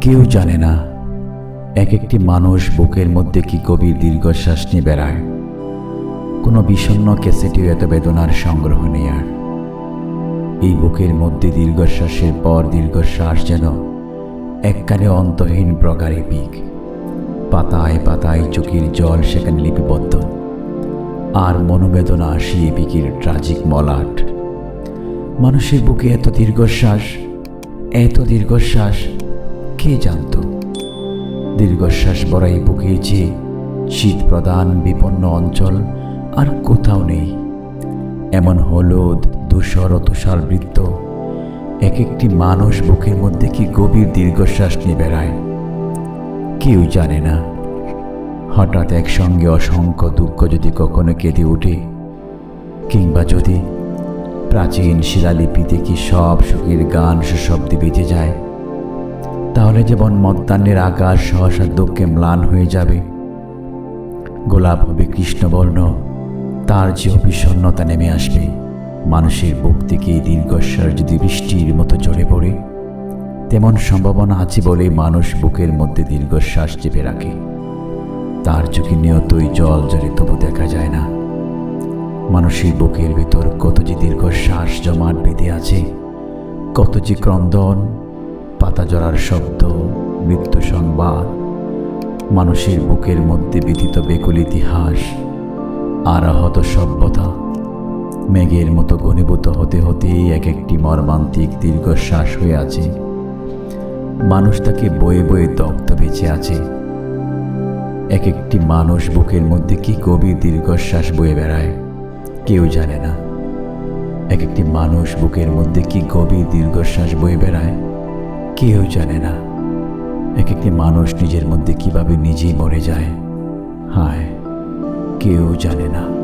কেউ জানে না, এক একটি মানুষ বুকের মধ্যে কি গভীর দীর্ঘশ্বাস নিয়ে বেড়ায়। কোনো বিষণ্ণ ক্যাসেটেও এত বেদনার সংগ্রহ নেই আর। এই বুকের মধ্যে দীর্ঘশ্বাসের পর দীর্ঘশ্বাস যেন এককালে অন্তহীন প্রকারে পিক পাতায় পাতায় চোখের জল সেখানে লিপিবদ্ধ। আর মনোবেদনা আসি এপিকের ট্রাজিক মলাট। মানুষের বুকে এত দীর্ঘশ্বাস এত দীর্ঘশ্বাস কে জানত? দীর্ঘশ্বাস বড়াই বুকে যে শীত প্রদান বিপন্ন অঞ্চল আর কোথাও নেই। এমন হলুদ ধূসর ও তুষারবৃত্ত। এক একটি মানুষ বুকের মধ্যে কি গভীর দীর্ঘশ্বাস নিয়ে বেড়ায়? কেউ জানে না। হঠাৎ একসঙ্গে অসংখ্য দুঃখ যদি কখনো কেঁদে ওঠে, কিংবা যদি প্রাচীন শিলালিপিতে কি সব সুখের গান সুশব্দে বেঁচে যায় তাহলে যেমন মধ্যাহ্নের আকাশ সহসা দুঃখে ম্লান হয়ে যাবে, গোলাপ হবে কৃষ্ণবর্ণ, তার যে অভিসন্নতা নেমে আসবে। মানুষের বুক থেকে দীর্ঘশ্বাস যদি বৃষ্টির মতো ঝরে পড়ে? তেমন সম্ভাবনা আছে বলে মানুষ বুকের মধ্যে দীর্ঘশ্বাস চেপে রাখে। তার চোখে নিয়তই জল জলে তবু দেখা যায় না। মানুষের বুকের ভেতর কত যে দীর্ঘশ্বাস জমাট বেঁধে আছে, কত যে ক্রন্দন পাতা জড়ার শব্দ মৃত্যু সংবাদ, মানুষের বুকের মধ্যে বিধিত বেকুল ইতিহাস আর আহত সভ্যতা, মেঘের মতো ঘনীভূত হতে হতেই এক একটি মর্মান্তিক দীর্ঘশ্বাস হয়ে আছে। মানুষ তাকে বয়ে বয়ে দগ্ধ বেঁচে আছে। এক একটি মানুষ বুকের মধ্যে কি গভীর দীর্ঘশ্বাস বয়ে বেড়ায়, কেউ জানে না। এক একটি মানুষ বুকের মধ্যে কি গভীর দীর্ঘশ্বাস বয়ে বেড়ায় কেউ জানে না এক একটি মানুষ নিজের মধ্যে কীভাবে নিজেই মরে যায়। হায়, কেউ জানে না।